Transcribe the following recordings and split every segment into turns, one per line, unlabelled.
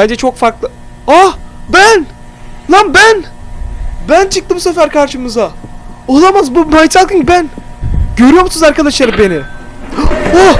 Bence çok farklı. Ah ben! Lan ben! Ben çıktım bu sefer karşımıza. Olamaz bu My Talking ben. Görüyor musunuz arkadaşlar beni? Oh!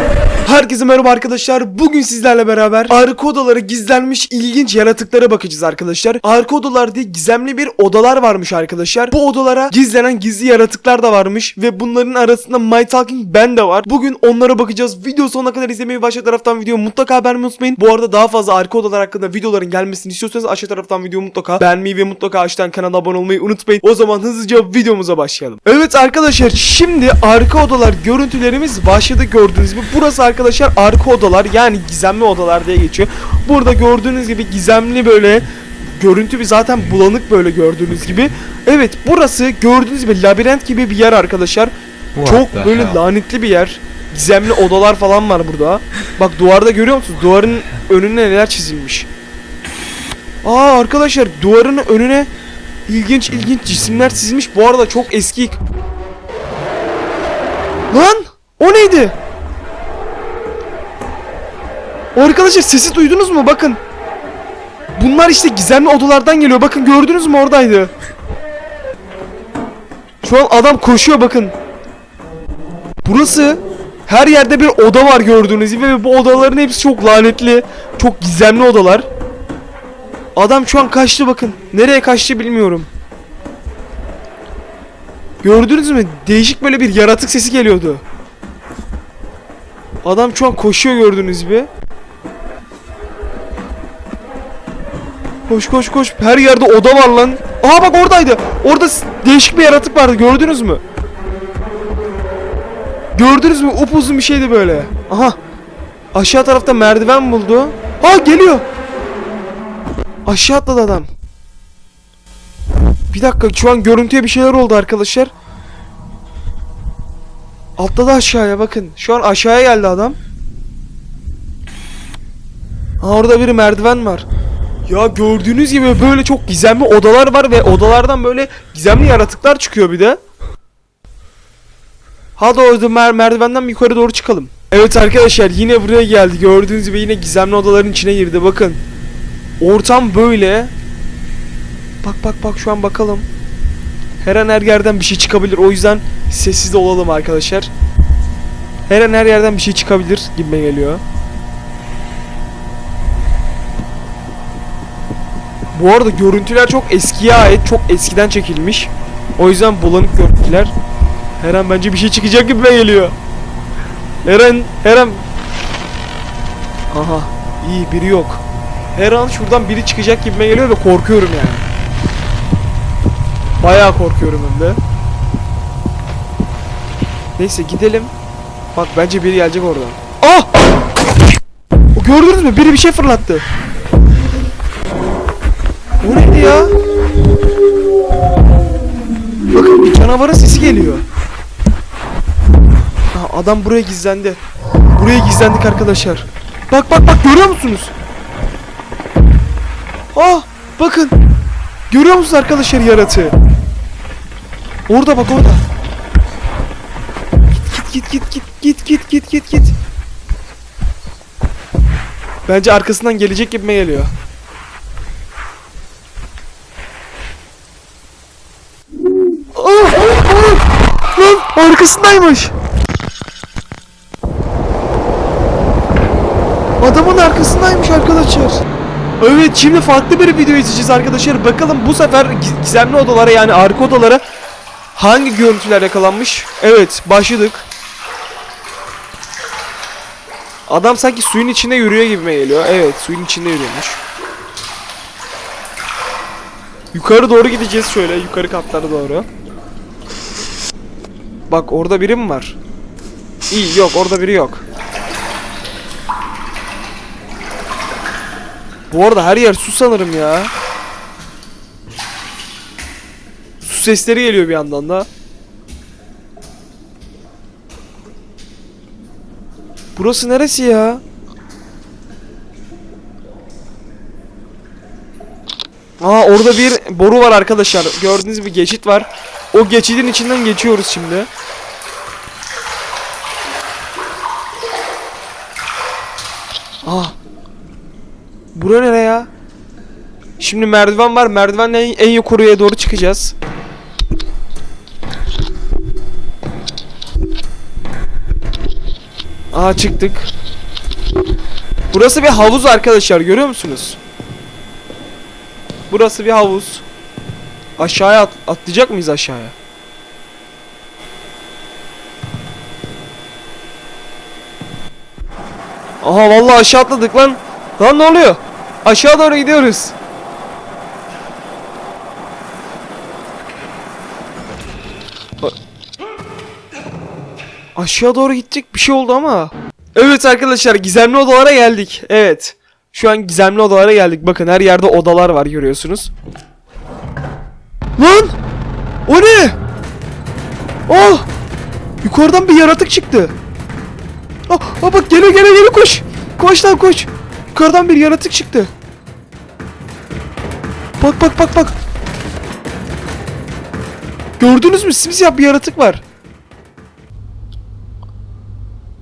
Herkese merhaba arkadaşlar. Bugün sizlerle beraber arka odalara gizlenmiş ilginç yaratıklara bakacağız arkadaşlar. Arka odalar gizemli bir odalar varmış arkadaşlar. Bu odalara gizlenen gizli yaratıklar da varmış ve bunların arasında My Talking Ben de var. Bugün onlara bakacağız. Video sonuna kadar izlemeyi ve aşağı taraftan videoyu mutlaka beğenmeyi unutmayın. Bu arada daha fazla arka odalar hakkında videoların gelmesini istiyorsanız aşağı taraftan videoyu mutlaka beğenmeyi ve mutlaka aşağıdan kanala abone olmayı unutmayın. O zaman hızlıca videomuza başlayalım. Evet arkadaşlar şimdi arka odalar görüntülerimiz başladı gördüğünüz gibi. Burası arkadaşlar arka odalar yani gizemli odalar diye geçiyor. Burada gördüğünüz gibi gizemli böyle görüntü bir zaten bulanık böyle gördüğünüz gibi. Evet burası gördüğünüz gibi labirent gibi bir yer arkadaşlar. Çok
the
böyle
hell?
lanetli bir yer. Gizemli odalar falan var burada. Bak duvarda görüyor musunuz? Duvarın önüne neler çizilmiş. Aa arkadaşlar duvarın önüne ilginç ilginç cisimler çizmiş. Bu arada çok eski. Lan o neydi? Arkadaşlar sesi duydunuz mu? Bakın. Bunlar işte gizemli odalardan geliyor. Bakın gördünüz mü oradaydı. Şu an adam koşuyor bakın. Burası her yerde bir oda var gördüğünüz gibi ve bu odaların hepsi çok lanetli, çok gizemli odalar. Adam şu an kaçtı bakın. Nereye kaçtı bilmiyorum. Gördünüz mü? Değişik böyle bir yaratık sesi geliyordu. Adam şu an koşuyor gördüğünüz gibi. Koş koş koş. Her yerde oda var lan. Aha bak oradaydı. Orada değişik bir yaratık vardı. Gördünüz mü? Gördünüz mü? Upuzun bir şeydi böyle. Aha. Aşağı tarafta merdiven buldu. Ha geliyor. Aşağı atladı adam. Bir dakika şu an görüntüye bir şeyler oldu arkadaşlar. Atladı aşağıya bakın. Şu an aşağıya geldi adam. Ha orada bir merdiven var. Ya gördüğünüz gibi böyle çok gizemli odalar var ve odalardan böyle gizemli yaratıklar çıkıyor bir de. Hadi o zaman mer- merdivenden yukarı doğru çıkalım. Evet arkadaşlar yine buraya geldi. Gördüğünüz gibi yine gizemli odaların içine girdi. Bakın. Ortam böyle. Bak bak bak şu an bakalım. Her an her yerden bir şey çıkabilir. O yüzden sessiz olalım arkadaşlar. Her an her yerden bir şey çıkabilir gibime geliyor. Bu arada görüntüler çok eskiye ait, çok eskiden çekilmiş. O yüzden bulanık görüntüler. Her an bence bir şey çıkacak gibi geliyor. Her an, her an... Aha, iyi biri yok. Her an şuradan biri çıkacak gibime geliyor ve korkuyorum yani. Bayağı korkuyorum hem de. Neyse gidelim. Bak bence biri gelecek oradan. Ah! Gördünüz mü? Biri bir şey fırlattı. Ya? Bakın bir canavarın sesi geliyor. Ha, adam buraya gizlendi. Buraya gizlendik arkadaşlar. Bak bak bak görüyor musunuz? Ah bakın. Görüyor musunuz arkadaşlar yaratığı? Orada bak orada. Git git git git git git git git. Bence arkasından gelecek gibime geliyor. Ah! Ah! Lan arkasındaymış. Adamın arkasındaymış arkadaşlar. Evet şimdi farklı bir video izleyeceğiz arkadaşlar. Bakalım bu sefer giz- gizemli odalara yani arka odalara hangi görüntüler yakalanmış? Evet başladık. Adam sanki suyun içinde yürüyor gibime geliyor. Evet suyun içinde yürüyormuş. Yukarı doğru gideceğiz şöyle yukarı katlara doğru. Bak orada biri mi var? İyi yok orada biri yok. Bu arada her yer su sanırım ya. Su sesleri geliyor bir yandan da. Burası neresi ya? Aa orada bir boru var arkadaşlar. Gördüğünüz bir geçit var. O geçidin içinden geçiyoruz şimdi. Bu Bura nere ya? Şimdi merdiven var. Merdivenle en, en yukarıya doğru çıkacağız. Aa çıktık. Burası bir havuz arkadaşlar görüyor musunuz? Burası bir havuz. Aşağıya at- atlayacak mıyız aşağıya? Aha vallahi aşağı atladık lan. Lan ne oluyor? Aşağı doğru gidiyoruz. Aşağı doğru gittik bir şey oldu ama. Evet arkadaşlar gizemli odalara geldik. Evet. Şu an gizemli odalara geldik. Bakın her yerde odalar var görüyorsunuz. Lan! O ne? Oh! Yukarıdan bir yaratık çıktı. Ah, ah bak geliyor geliyor geliyor koş. Koş lan koş. Yukarıdan bir yaratık çıktı. Bak bak bak bak. Gördünüz mü? Simsiyah bir yaratık var.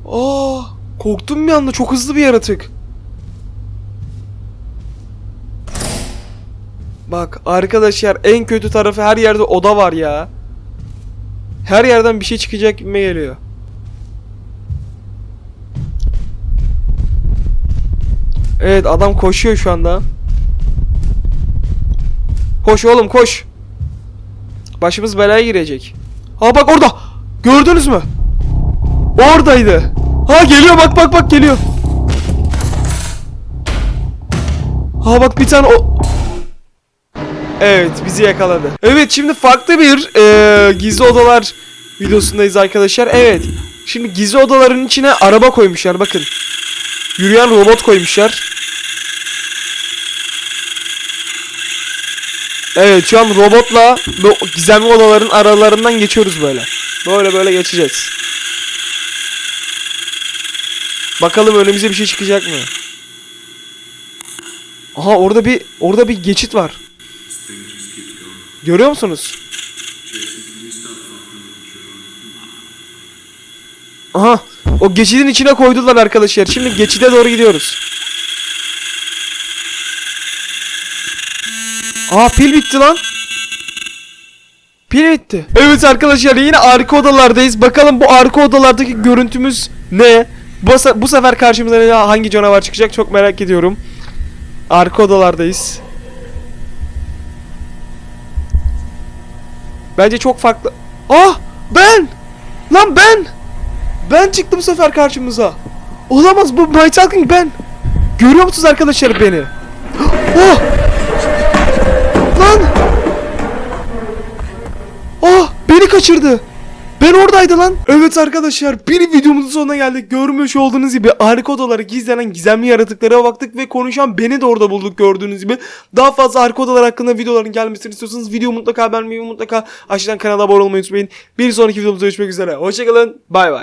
Aa, korktum bir anda. Çok hızlı bir yaratık. Bak arkadaşlar en kötü tarafı her yerde oda var ya. Her yerden bir şey çıkacak gibi geliyor. Evet adam koşuyor şu anda. Koş oğlum koş. Başımız belaya girecek. Ha bak orada. Gördünüz mü? Oradaydı. Ha geliyor bak bak bak geliyor. Ha bak bir tane o... Evet bizi yakaladı. Evet şimdi farklı bir eee, gizli odalar videosundayız arkadaşlar. Evet. Şimdi gizli odaların içine araba koymuşlar bakın. Yürüyen robot koymuşlar. Evet şu an robotla gizemli odaların aralarından geçiyoruz böyle. Böyle böyle geçeceğiz. Bakalım önümüze bir şey çıkacak mı? Aha orada bir orada bir geçit var. Görüyor musunuz? Aha o geçidin içine koydular arkadaşlar. Şimdi geçide doğru gidiyoruz. Aa pil bitti lan. Pil bitti. Evet arkadaşlar yine arka odalardayız. Bakalım bu arka odalardaki görüntümüz ne? Bu, bu sefer karşımıza hangi canavar çıkacak çok merak ediyorum. Arka odalardayız. Bence çok farklı. Ah ben! Lan ben! Ben çıktım bu sefer karşımıza. Olamaz bu Night Talking ben. Görüyor musunuz arkadaşlar beni? Oh! Lan! Oh! Beni kaçırdı. Ben oradaydı lan. Evet arkadaşlar bir videomuzun sonuna geldik. Görmüş olduğunuz gibi arka odalara gizlenen gizemli yaratıklara baktık ve konuşan beni de orada bulduk gördüğünüz gibi. Daha fazla arka odalar hakkında videoların gelmesini istiyorsanız video mutlaka beğenmeyi mutlaka aşağıdan kanala abone olmayı unutmayın. Bir sonraki videomuzda görüşmek üzere. Hoşçakalın. Bay bay.